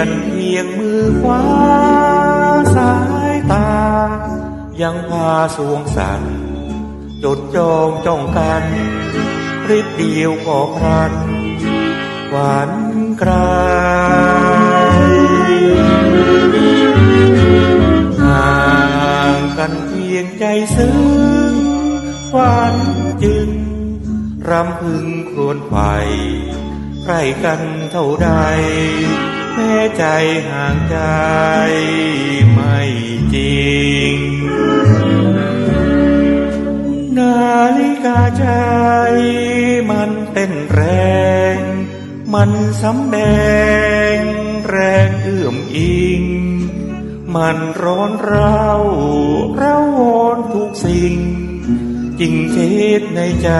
กันเพียงมือขวาสายตา ยังพาสวงสันจดจองจ้องกันริบเดียวก็พรันหวานกลายห่างกันเพียงใจซึ้งหวานจึงรำพึงครวญไฟใกล้กันเท่าใด แม้ใจห่างใจไม่จริง นาฬิกาใจมันเต้นแรง มันสำแดงแรงเอื้อมอิง มันร้อนเร้าเราวอนทุกสิ่ง จริงเท็จในใจ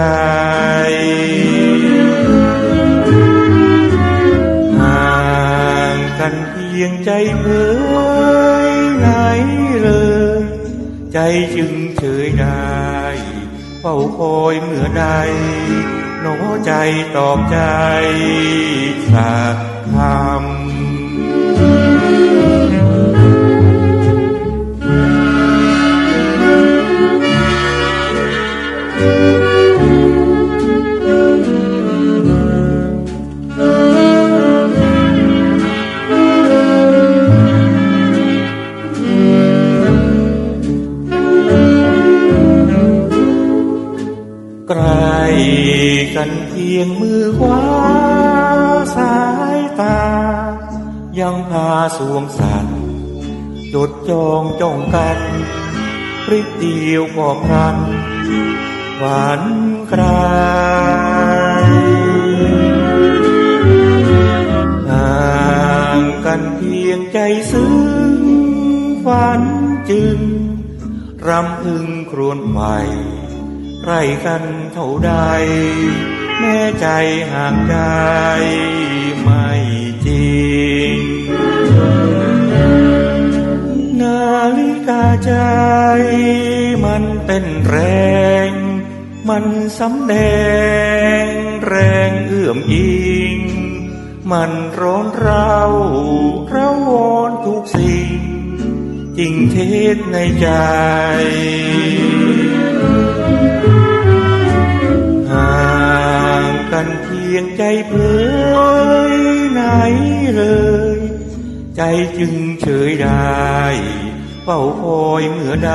กันเพียงใจเผยไหนเลย ใจจึงเฉยได้เฝ้าคอยเมื่อใดหนอใจตอบใจสัก ใกล้กันเพียงมือขวาสายตา ยังพาสวงสันจดจองจ้องกันปริบเดียวก็พรันหวานกลายห่างกันเพียงใจซึ้งฝันจึง รำพึงครวญไฟใกล้กันเท่าใด แม้ใจห่างใจไม่จริง นาฬิกาใจ มันเต้นแรง มันสำแดงแรงเอื้อมอิง มันร้อนเราเราวอนทุกสิ่ง จริงเท็จในใจ ใจเผยไหนเลย ใจจึงเฉยได้เฝ้าคอยเมื่อใด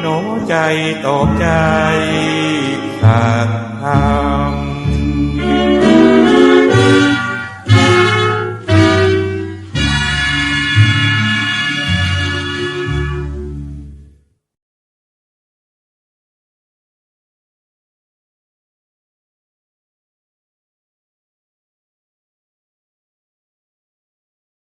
หนอใจตอบใจสัก